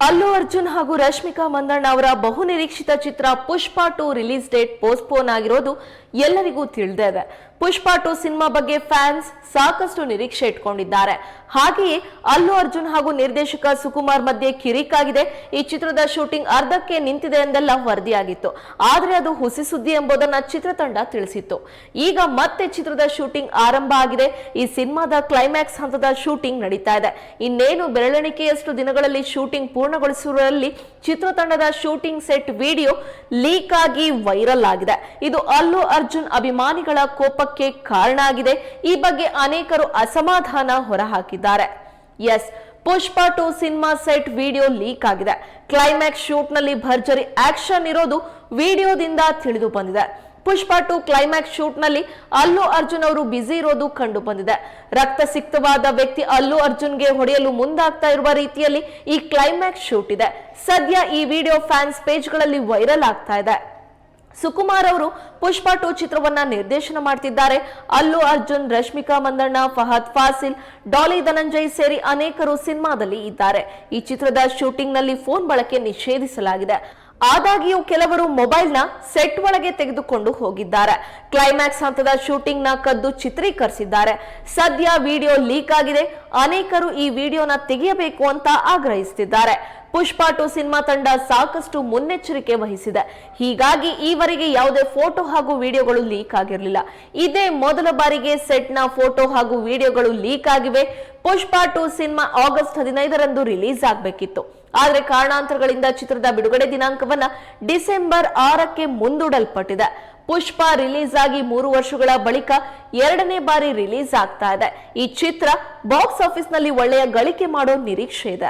ಅಲ್ಲು ಅರ್ಜುನ್ ಹಾಗೂ ರಶ್ಮಿಕಾ ಮಂದಣ್ಣ ಅವರ ಬಹುನಿರೀಕ್ಷಿತ ಚಿತ್ರ Pushpa two release date postpone ಆಗಿರೋದು ಎಲ್ಲರಿಗೂ ತಿಳಿದೇ ಇದೆ. ಪುಷ್ಪ ಟು ಸಿನಿಮಾ ಬಗ್ಗೆ ಫ್ಯಾನ್ಸ್ ಸಾಕಷ್ಟು ನಿರೀಕ್ಷೆ ಇಟ್ಕೊಂಡಿದ್ದಾರೆ. ಹಾಗೆಯೇ ಅಲ್ಲು ಅರ್ಜುನ್ ಹಾಗೂ ನಿರ್ದೇಶಕ ಸುಕುಮಾರ್ ಮಧ್ಯೆ ಕಿರಿಕಾಗಿದೆ ಈ ಚಿತ್ರದ ಶೂಟಿಂಗ್ ಅರ್ಧಕ್ಕೆ ನಿಂತಿದೆ ಎಂದೆಲ್ಲ ವರದಿಯಾಗಿತ್ತು. ಆದರೆ ಅದು ಹುಸಿ ಸುದ್ದಿ ಎಂಬುದನ್ನ ಚಿತ್ರತಂಡ ತಿಳಿಸಿತ್ತು. ಈಗ ಮತ್ತೆ ಚಿತ್ರದ ಶೂಟಿಂಗ್ ಆರಂಭ ಆಗಿದೆ. ಈ ಸಿನಿಮಾದ ಕ್ಲೈಮ್ಯಾಕ್ಸ್ ಹಂತದ ಶೂಟಿಂಗ್ ನಡೀತಾ ಇದೆ. ಇನ್ನೇನು ಬೆರಳೆಣಿಕೆಯಷ್ಟು ದಿನಗಳಲ್ಲಿ ಶೂಟಿಂಗ್ ಪೂರ್ಣಗೊಳಿಸುವಲ್ಲಿ ಚಿತ್ರತಂಡದ ಶೂಟಿಂಗ್ ಸೆಟ್ ವಿಡಿಯೋ ಲೀಕ್ ಆಗಿ ವೈರಲ್ ಆಗಿದೆ. ಇದು ಅಲ್ಲು ಅರ್ಜುನ್ ಅಭಿಮಾನಿಗಳ ಕೋಪಕ್ಕೆ ಕಾರಣ ಆಗಿದೆ ಈ ಬಗ್ಗೆ ಅನೇಕರು ಅಸಮಾಧಾನ ಹೊರಹಾಕಿದ್ದಾರೆ. Yes, Pushpa two cinema set video leak ಆಗಿದೆ. ಕ್ಲೈಮ್ಯಾಕ್ಸ್ ಶೂಟ್ನಲ್ಲಿ ಭರ್ಜರಿ ಆಕ್ಷನ್ ಇರೋದು ವಿಡಿಯೋದಿಂದ ತಿಳಿದು ಬಂದಿದೆ. ಪುಷ್ಪ ಟು ಕ್ಲೈಮ್ಯಾಕ್ಸ್ ಶೂಟ್ನಲ್ಲಿ ಅಲ್ಲು ಅರ್ಜುನ್ ಅವರು ಬ್ಯುಸಿ ಇರೋದು ಕಂಡು ಬಂದಿದೆ. ರಕ್ತ ಸಿಕ್ತವಾದ ವ್ಯಕ್ತಿ ಅಲ್ಲು ಅರ್ಜುನ್ಗೆ ಹೊಡೆಯಲು ಮುಂದಾಗ್ತಾ ಇರುವ ರೀತಿಯಲ್ಲಿ ಈ ಕ್ಲೈಮ್ಯಾಕ್ಸ್ ಶೂಟ್ ಇದೆ. ಸದ್ಯ ಈ ವಿಡಿಯೋ ಫ್ಯಾನ್ಸ್ ಪೇಜ್ಗಳಲ್ಲಿ ವೈರಲ್ ಆಗ್ತಾ ಇದೆ. ಸುಕುಮಾರ್ ಅವರು ಪುಷ್ಪ ಟು ಚಿತ್ರವನ್ನ ನಿರ್ದೇಶನ ಮಾಡ್ತಿದ್ದಾರೆ. ಅಲ್ಲು ಅರ್ಜುನ್, ರಶ್ಮಿಕಾ ಮಂದಣ್ಣ, ಫಹದ್ ಫಾಸಿಲ್, ಡಾಲಿ ಧನಂಜಯ್ ಸೇರಿ ಅನೇಕರು ಸಿನಿಮಾದಲ್ಲಿ ಇದ್ದಾರೆ. ಈ ಚಿತ್ರದ ಶೂಟಿಂಗ್ನಲ್ಲಿ ಫೋನ್ ಬಳಕೆ ನಿಷೇಧಿಸಲಾಗಿದೆ. ಆದಾಗ್ಯೂ ಕೆಲವರು ಮೊಬೈಲ್ನ ಸೆಟ್ ಒಳಗೆ ತೆಗೆದುಕೊಂಡು ಹೋಗಿದ್ದಾರೆ. ಕ್ಲೈಮ್ಯಾಕ್ಸ್ ಹಂತದ ಶೂಟಿಂಗ್ನ ಕದ್ದು ಚಿತ್ರೀಕರಿಸಿದ್ದಾರೆ. ಸದ್ಯ ವಿಡಿಯೋ ಲೀಕ್ ಆಗಿದೆ. ಅನೇಕರು ಈ ವಿಡಿಯೋನ ತೆಗೆಯಬೇಕು ಅಂತ ಆಗ್ರಹಿಸುತ್ತಿದ್ದಾರೆ ಪುಷ್ಪ ಟು ಸಿನಿಮಾ ತಂಡ ಸಾಕಷ್ಟು ಮುನ್ನೆಚ್ಚರಿಕೆ ವಹಿಸಿದೆ. ಹೀಗಾಗಿ ಈವರೆಗೆ ಯಾವುದೇ ಫೋಟೋ ಹಾಗೂ ವಿಡಿಯೋಗಳು ಲೀಕ್ ಆಗಿರಲಿಲ್ಲ. ಇದೇ ಮೊದಲ ಬಾರಿಗೆ ಸೆಟ್ನ ಫೋಟೋ ಹಾಗೂ ವಿಡಿಯೋಗಳು ಲೀಕ್ ಆಗಿವೆ. ಪುಷ್ಪ ಟು ಸಿನಿಮಾ ಆಗಸ್ಟ್ ಹದಿನೈದರಂದು ರಿಲೀಸ್ ಆಗಬೇಕಿತ್ತು. ಆದರೆ ಕಾರಣಾಂತರಗಳಿಂದ ಚಿತ್ರದ ಬಿಡುಗಡೆ ದಿನಾಂಕವನ್ನ ಡಿಸೆಂಬರ್ ಆರಕ್ಕೆ ಮುಂದೂಡಲ್ಪಟ್ಟಿದೆ. ಪುಷ್ಪ ರಿಲೀಸ್ ಆಗಿ ಮೂರು ವರ್ಷಗಳ ಬಳಿಕ ಎರಡನೇ ಬಾರಿ ರಿಲೀಸ್ ಆಗ್ತಾ ಇದೆ. ಈ ಚಿತ್ರ ಬಾಕ್ಸ್ ಆಫೀಸ್ನಲ್ಲಿ ಒಳ್ಳೆಯ ಗಳಿಕೆ ಮಾಡೋ ನಿರೀಕ್ಷೆ ಇದೆ.